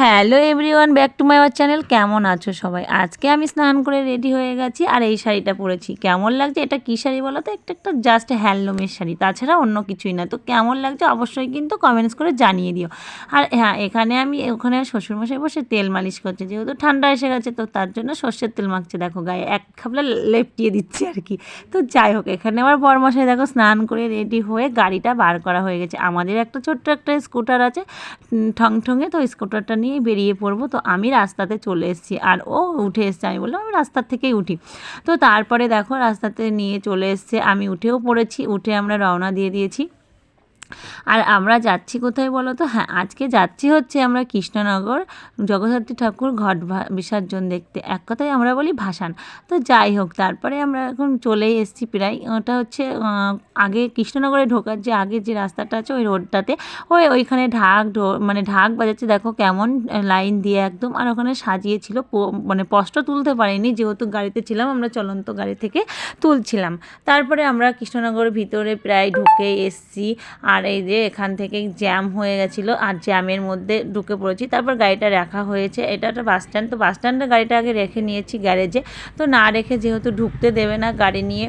Hello everyone back to my channel কেমন আছো সবাই? আজকে আমি স্নান করে রেডি হয়ে গেছি আর এই শাড়িটা পরেছি। কেমন লাগছে? এটা কী শাড়ি বলো তো? একটা একটা জাস্ট হ্যান্ডলুমের শাড়ি। তাছাড়া অন্য কিছুই না। তো কেমন লাগছে? অবশ্যই কিন্তু কমেন্টস করে জানিয়ে দিও। আর হ্যাঁ এখানে আমি, ওখানে শ্বশুরমশাই বসে তেল মালিশ করছে। যেহেতু ঠান্ডা এসে গেছে, তো তার জন্য সর্ষের তেল মাখছে। দেখো গায়ে এক খাবলা লেপটিয়ে দিচ্ছে আর কি। তো যাই হোক, এখানে আবার বরমশাই দেখো স্নান করে রেডি হয়ে গাড়িটা বার করা হয়ে গেছে। আমাদের একটা ছোট্ট একটা স্কুটার আছে ঠং ঠঙে তো স্কুটারটা নিয়ে বেরিয়ে পড়ব। তো আমি রাস্তাতে চলে এসেছি। আর ও উঠে এসছে। আমি বললাম, আমি রাস্তার থেকেই উঠি। তো তারপরে দেখো, রাস্তাতে নিয়ে চলে এসছে। আমি উঠেও পড়েছি। উঠে আমরা রওনা দিয়ে দিয়েছি। আর আমরা যাচ্ছি কোথায় বলো তো? হ্যাঁ আজকে যাচ্ছি হচ্ছে আমরা কৃষ্ণনগর জগদ্ধাত্রী ঠাকুর ঘট বিসর্জন দেখতে। এক কথায় আমরা বলি ভাসান। তো যাই হোক, তারপরে আমরা এখন চলেই এসেছি প্রায়। ওটা হচ্ছে আগে কৃষ্ণনগরে ঢোকার যে, আগে যে রাস্তাটা আছে ওই রোডটাতে, ওই ওইখানে ঢাক মানে ঢাক বাজাচ্ছে। দেখো কেমন লাইন দিয়ে একদম। আর ওখানে সাজিয়েছিল মানে স্পষ্ট তুলতে পারিনি। যেহেতু গাড়িতে ছিলাম, আমরা চলন্ত গাড়ি থেকে তুলছিলাম। তারপরে আমরা কৃষ্ণনগরের ভিতরে প্রায় ঢুকে এসছি। আর এই যে এখান থেকে জ্যাম হয়ে গেছিল, আর জ্যামের মধ্যে ঢুকে পড়েছি। তারপর গাড়িটা রাখা হয়েছে। এটা একটা বাস স্ট্যান্ড। তো বাস স্ট্যান্ডে গাড়িটা আগে রেখে নিয়েছি গ্যারেজে। তো না রেখে যেহেতু ঢুকতে দেবে না গাড়ি নিয়ে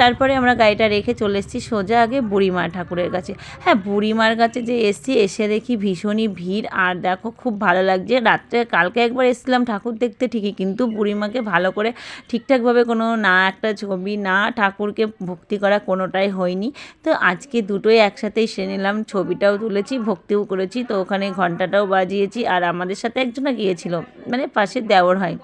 তারপরে আমরা গাড়িটা রেখে চলে এসেছি সোজা আগে বুড়িমা ঠাকুরের কাছে। হ্যাঁ বুড়িমার কাছে যে এসছি, এসে দেখি ভীষণই ভিড়। আর দেখো, খুব ভালো লাগছে। রাত্রে, কালকে একবার এসেছিলাম ঠাকুর দেখতে ঠিকই, কিন্তু বুড়িমাকে ভালো করে ঠিকঠাকভাবে কোনো না একটা ছবি, না ঠাকুরকে ভক্তি করা কোনোটাই হয়নি। তো আজকে দুটোই একসাথেই সেরে নিলাম, ছবিটাও তুলেছি, ভক্তিও করেছি, তো ওখানে ঘন্টাটাও বাজিয়েছি, আর আমাদের সাথে একজনা গিয়েছিল মানে পাশে দেওর হয়।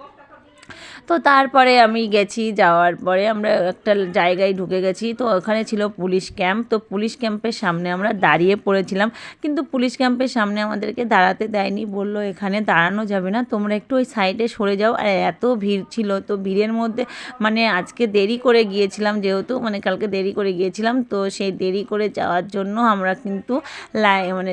তো তারপরে আমি গেছি, যাওয়ার পরে আমরা একটা জায়গায় ঢুকে গেছি। তো ওখানে ছিল পুলিশ ক্যাম্প। তো পুলিশ ক্যাম্পের সামনে আমরা দাঁড়িয়ে পড়েছিলাম। কিন্তু পুলিশ ক্যাম্পের সামনে আমাদেরকে দাঁড়াতে দেয়নি। বলল, এখানে দাঁড়ানো যাবে না। তোমরা একটু ওই সাইডে সরে যাও। আর এত ভিড় ছিল। তো ভিড়ের মধ্যে মানে আজকে দেরি করে গিয়েছিলাম যেহেতু মানে কালকে দেরি করে গিয়েছিলাম। তো সেই দেরি করে যাওয়ার জন্য আমরা কিন্তু লাই মানে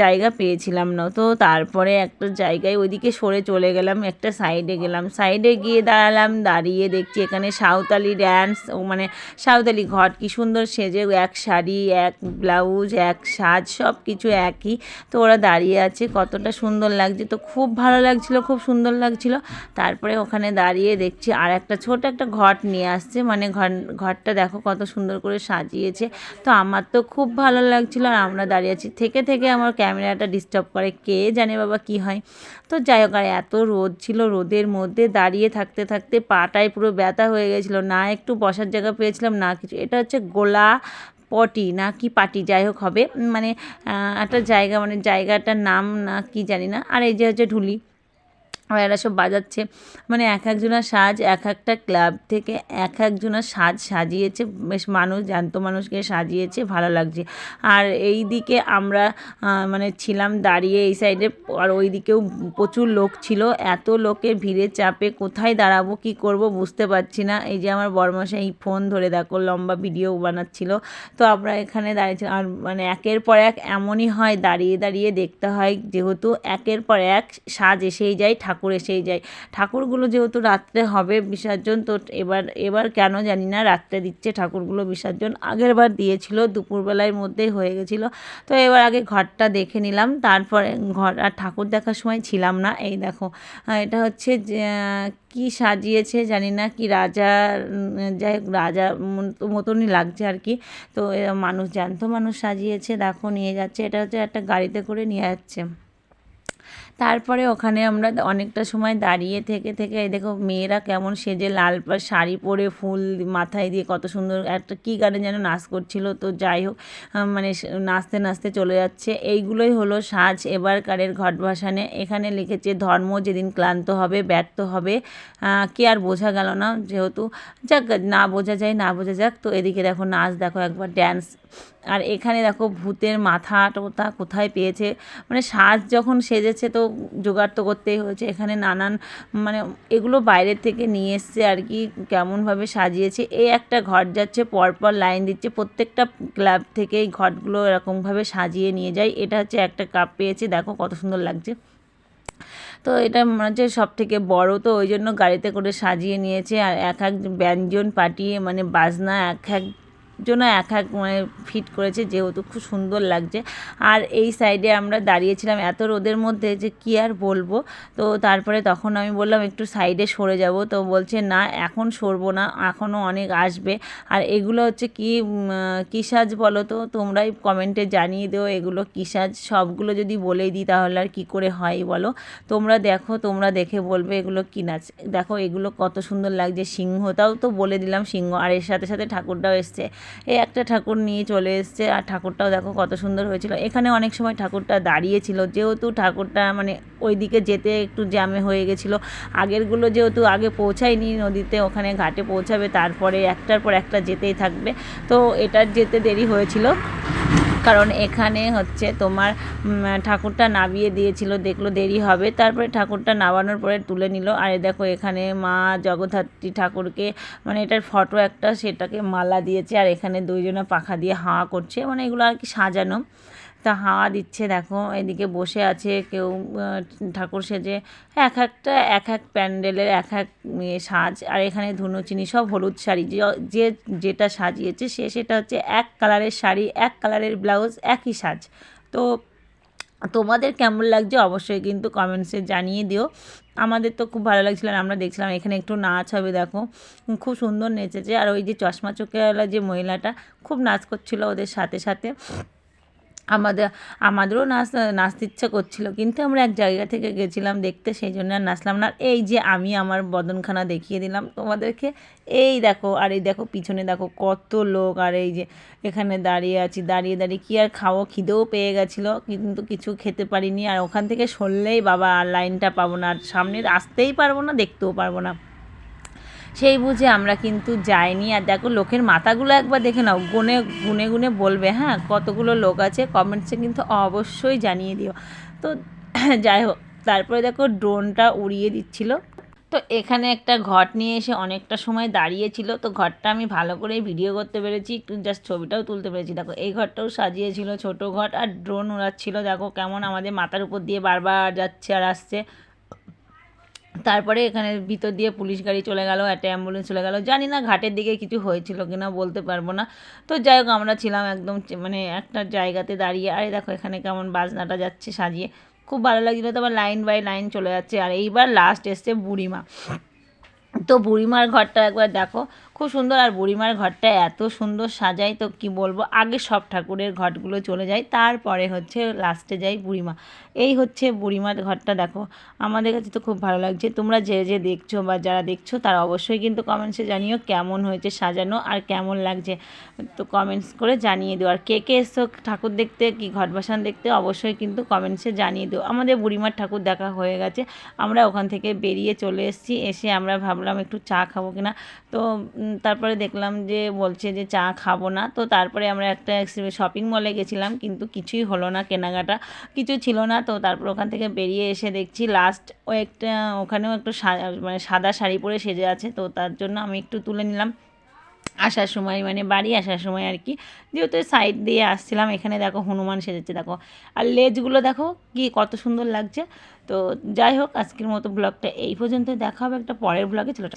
জায়গা পেয়েছিলাম না। তো তারপরে একটা জায়গায় ওইদিকে সরে চলে গেলাম। একটা সাইডে গেলাম। সাইডে গিয়ে দাঁড়ালাম, দাঁড়িয়ে দেখছি এখানে সাঁওতালি ড্যান্স ও মানে সাঁওতালি ঘট, কি সুন্দর সেজে, এক শাড়ি, এক ব্লাউজ এক সাজ সব কিছু একই। তো ওরা দাঁড়িয়ে আছে, কতটা সুন্দর লাগছে। তো খুব ভালো লাগছিল, খুব সুন্দর লাগছিল। তারপরে ওখানে দাঁড়িয়ে দেখছি আর একটা ছোট একটা ঘট নিয়ে আসছে মানে ঘর ঘরটা দেখো কত সুন্দর করে সাজিয়েছে। তো আমার তো খুব ভালো লাগছিল, আর আমরা দাঁড়িয়ে আছি। থেকে থেকে আমার ক্যামেরাটা ডিস্টার্ব করে, কে জানে বাবা কি হয়। তো যাই হোক, আর এত রোদ ছিল রোদের মধ্যে দাঁড়িয়ে থাকতে থাকতে থাকতে পাটায় পুরো ব্যথা হয়ে গেছিল। না একটু বসার জায়গা পেয়েছিলাম, না কিছু। এটা হচ্ছে গোলা পটি, না কি পাটি, যাই হোক হবে। মানে একটা জায়গা মানে জায়গাটার নাম না কি জানি না। আর এই যে হচ্ছে ঢুলি। আর এরা সব বাজাচ্ছে। মানে এক একজনের সাজ, এক একটা ক্লাব থেকে এক একজনের সাজ সাজিয়েছে। বেশ মানুষ, জ্যান্ত মানুষকে সাজিয়েছে, ভালো লাগছে। আর এই দিকে আমরা মানে ছিলাম দাঁড়িয়ে এই সাইডে আর ওই দিকেও প্রচুর লোক ছিল। এত লোকের ভিড়ে চাপে কোথায় দাঁড়াবো, কি করব বুঝতে পারছি না। এই যে আমার বর্মশাই ফোন ধরে দেখো, লম্বা ভিডিও বানাচ্ছিল। তো আমরা এখানে দাঁড়িয়েছিলাম। আর মানে একের পর এক এমনই হয়, দাঁড়িয়ে দাঁড়িয়ে দেখতে হয়। যেহেতু একের পর এক সাজ এসেই যায়, ঠাকুর এসেই যায়। ঠাকুরগুলো যেহেতু রাত্রে হবে বিসর্জন, তো এবার এবার কেন জানি না, রাত্রে দিচ্ছে ঠাকুরগুলো বিসর্জন। আগের বার দিয়েছিল দুপুরবেলার মধ্যেই হয়ে গেছিল। তো এবার আগে ঘরটা দেখে নিলাম, তারপরে ঘর, আর ঠাকুর দেখার সময় ছিলাম না। এই দেখো এটা হচ্ছে কি সাজিয়েছে জানি না, কি রাজা যাই রাজা মতনই লাগছে আর কি। তো মানুষ, জ্যান্ত মানুষ সাজিয়েছে, দেখো, নিয়ে যাচ্ছে। এটা হচ্ছে একটা গাড়িতে করে নিয়ে যাচ্ছে। তারপরে ওখানে আমরা অনেকটা সময় দাঁড়িয়ে থেকে থেকে দেখো মেয়েরা কেমন সেজে লাল পা- শাড়ি পরে ফুল মাথায় দিয়ে কত সুন্দর একটা কী গানে যেন নাচ করছিল। তো যাই হোক মানে নাচতে নাচতে চলে যাচ্ছে। এইগুলোই হলো সাজ এবারকারের ঘট ভাসানে এখানে লিখেছে, ধর্ম যেদিন ক্লান্ত হবে, ব্যর্থ হবে। কি আর বোঝা গেল না, যেহেতু যাক, না বোঝা যায়, না বোঝা যাক। তো এদিকে দেখো নাচ, দেখো একবার ড্যান্স আর এখানে দেখো ভূতের মাথা টোথা কোথায় পেয়েছে? মানে সাজ যখন সেজেছে তো জোগাড় তো করতেই হয়েছে। এখানে নানান মানে এগুলো বাইরের থেকে নিয়ে এসছে আর কি, কেমনভাবে সাজিয়েছে। এই একটা ঘর যাচ্ছে, পরপর লাইন দিচ্ছে। প্রত্যেকটা ক্লাব থেকে এই ঘটগুলো এরকমভাবে সাজিয়ে নিয়ে যায়। এটা হচ্ছে একটা কাপ পেয়েছে। দেখো কত সুন্দর লাগছে। তো এটা মনে হচ্ছে সব থেকে বড়। তো ওই জন্য গাড়িতে করে সাজিয়ে নিয়েছে। আর এক এক ব্যঞ্জন পাঠিয়ে মানে বাজনা এক এক জন্য এক এক মানে ফিট করেছে, যেহেতু খুব সুন্দর লাগছে। আর এই সাইডে আমরা দাঁড়িয়েছিলাম এত রোদের মধ্যে যে কী আর বলব? তো তারপরে তখন আমি বললাম, একটু সাইডে সরে যাব। তো বলছে, না, এখন সরবো না, এখনও অনেক আসবে। আর এগুলো হচ্ছে কি কী সাজ বলো তো? তোমরাই কমেন্টে জানিয়ে দিও এগুলো কী সাজ। সবগুলো যদি বলেই দিই, তাহলে আর কী করে হয় বলো? তোমরা দেখো, তোমরা দেখে বলবে এগুলো কী নাচ। দেখো, এগুলো কত সুন্দর লাগছে। সিংহটাও তো বলে দিলাম, সিংহ। আর এর সাথে সাথে ঠাকুরটাও এসছে। এই একটা ঠাকুর নিয়ে চলে এসছে। আর ঠাকুরটাও দেখো কত সুন্দর হয়েছিল। এখানে অনেক সময় ঠাকুরটা দাঁড়িয়েছিল। যেহেতু ঠাকুরটা মানে ওই দিকে যেতে একটু জ্যামে হয়ে গেছিল। আগেরগুলো যেহেতু আগে পৌঁছায়নি নদীতে, ওখানে ঘাটে পৌঁছাবে, তারপরে একটার পর একটা যেতেই থাকবে। তো এটার যেতে দেরি হয়েছিল। কারণ এখানে হচ্ছে তোমার ঠাকুরটা নাবিয়ে দিয়েছিল, দেখল দেরি হবে, তারপরে ঠাকুরটা নাবানোর পরে তুলে নিল। আর দেখো এখানে মা জগদ্ধাত্রী ঠাকুরকে মানে এটার ফটো একটা সেটাকে মালা দিয়েছে, আর এখানে দুইজনে পাখা দিয়ে হাওয়া করছে মানে এগুলো আর কি সাজানো। তা হাওয়া দিচ্ছে, দেখো, এদিকে বসে আছে কেউ ঠাকুর সেজে। এক একটা, এক এক প্যান্ডেলের এক এক ইয়ে সাজ, আর এখানে ধুনুচিনি সব হলুদ শাড়ি। যে যেটা সাজিয়েছে সে, সেটা হচ্ছে এক কালারের শাড়ি, এক কালারের ব্লাউজ, একই সাজ। তো তোমাদের কেমন লাগছে অবশ্যই কিন্তু কমেন্টসে জানিয়ে দিও। আমাদের তো খুব ভালো লাগছিল আমরা দেখছিলাম, এখানে একটু নাচ হবে, দেখো। খুব সুন্দর নেচেছে। আর ওই যে চশমা চোখেওয়ালা যে মহিলাটা, খুব নাচ করছিল ওদের সাথে সাথে। আমাদের, আমাদেরও নাচ, নাচতে ইচ্ছা করছিল, কিন্তু আমরা এক জায়গা থেকে গেছিলাম দেখতে, সেই জন্য আর নাচলাম না। এই যে আমি আমার বদনখানা দেখিয়ে দিলাম তোমাদেরকে, এই দেখো, আর এই দেখো পিছনে দেখো কত লোক, আর এই যে এখানে দাঁড়িয়ে আছি, দাঁড়িয়ে দাঁড়িয়ে কি আর খাব, খিদেও পেয়ে গেছিল, কিন্তু কিছু খেতে পারিনি। আর ওখান থেকে সরলেই বাবা আর লাইনটা পাবো না, আর সামনে আসতেই পারব না, দেখতেও পারব না। সেই বুঝে আমরা কিন্তু যাইনি। আর দেখো লোকের মাথাগুলো একবার দেখে নাও, গুনে গুনে গুনে বলবে হ্যাঁ? কতগুলো লোক আছে? কমেন্টসে কিন্তু অবশ্যই জানিয়ে দিও। তো যাই হোক, তারপরে দেখো ড্রোনটা উড়িয়ে দিচ্ছিল। তো এখানে একটা ঘট নিয়ে এসে অনেকটা সময় দাঁড়িয়েছিল। তো ঘরটা আমি ভালো করে ভিডিও করতে পেরেছি। জাস্ট ছবিটাও তুলতে পেরেছি। দেখো, এই ঘরটাও সাজিয়েছিল ছোট ঘট। আর ড্রোন উড়াচ্ছিল। দেখো কেমন আমাদের মাথার উপর দিয়ে বারবার যাচ্ছে আর আসছে। তারপরে এখানে ভিতর দিয়ে পুলিশ গাড়ি চলে গেল, একটা অ্যাম্বুলেন্স চলে গেল। জানি না ঘাটের দিকে কিছু হয়েছিল কি না বলতে পারব না। তো যাই হোক, আমরা ছিলাম একদম মানে একটা জায়গাতে দাঁড়িয়ে, আরে দেখো এখানে কেমন বাজনাটা যাচ্ছে সাজিয়ে। খুব ভালো লাগছিল, তারপর লাইন বাই লাইন চলে যাচ্ছে। আর এইবার লাস্ট এসছে বুড়িমা। তো বুড়িমার ঘরটা একবার দেখো খুব সুন্দর আর বুড়িমার ঘরটা এত সুন্দর সাজাই তো কি বলব? আগে সব ঠাকুরের ঘটগুলো চলে যায়, তারপরে হচ্ছে লাস্টে যাই বুড়িমা। এই হচ্ছে বুড়িমার ঘরটা দেখো, আমাদের কাছে তো খুব ভালো লাগছে। তোমরা যে যে দেখছ বা যারা দেখছ তারা অবশ্যই কিন্তু কমেন্টসে জানিও কেমন হয়েছে সাজানো আর কেমন লাগছে। তো কমেন্টস করে জানিয়ে দিও। আর কে কে এসছো ঠাকুর দেখতে কি ঘট বসান দেখতে অবশ্যই কিন্তু কমেন্টসে জানিয়ে দিও। আমাদের বুড়িমার ঠাকুর দেখা হয়ে গেছে, আমরা ওখান থেকে বেরিয়ে চলে এসেছি, এসে আমরা ভাবলাম একটু চা খাব কিনা। তো তারপরে দেখলাম যে বলছে যে চা খাব না। তো তারপরে আমরা একটা শপিং মলে গেছিলাম, কিন্তু কিছুই হলো না কেনাকাটা, কিছু ছিল না। তো তারপর ওখান থেকে বেরিয়ে এসে দেখছি লাস্ট ও একটা, ওখানেও একটু মানে সাদা শাড়ি পরে সেজে আছে। তো তার জন্য আমি একটু তুলে নিলাম। আসার সময় মানে বাড়ি আসার সময় আর কি। যেহেতু সাইড দিয়ে আসছিলাম, এখানে দেখো হনুমান সেজেছে, দেখো। আর লেজগুলো দেখো কি কত সুন্দর লাগছে। তো যাই হোক, আজকের মতো ব্লগটা এই পর্যন্ত দেখা হবে একটা পরের ব্লগে চলো।